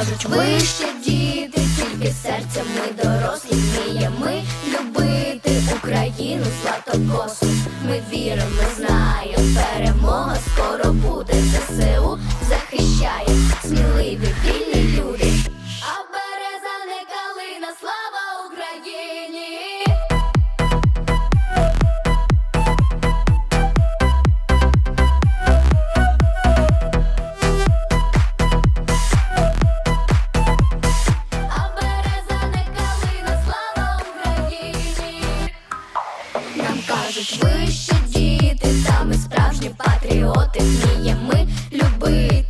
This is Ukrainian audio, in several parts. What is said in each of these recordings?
кажуть, ви ще діти, тільки серцем ми дорослі вміємо любити Україну златокосу. Кажуть, ви ще діти, саме справжні патріоти. Вміємо ми любити,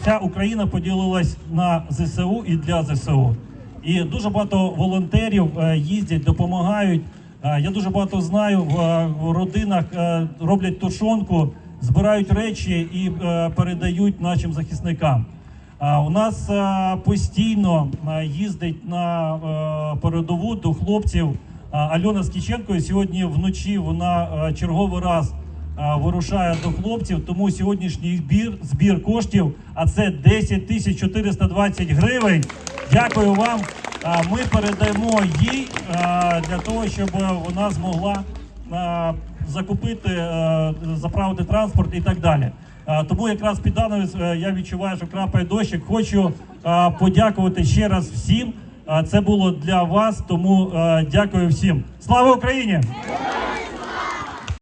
Вся Україна поділилась на ЗСУ і для ЗСУ. І дуже багато волонтерів е, їздять, допомагають. Е, Я дуже багато знаю в, е, родинах роблять тушонку, збирають речі і передають нашим захисникам. У нас постійно їздить на передову до хлопців Альона Скіченко. Сьогодні вночі вона черговий раз вирушає до хлопців. Тому сьогоднішній збір, збір коштів, а це 10 тисяч 420 гривень. Дякую вам. Ми передаємо їй е, для того, щоб вона змогла е, закупити, е, заправити транспорт і так далі. Е, Тому якраз під даною е, я відчуваю, що крапає дощик. Хочу е, подякувати ще раз всім. Е, Це було для вас, тому е, дякую всім. Слава Україні!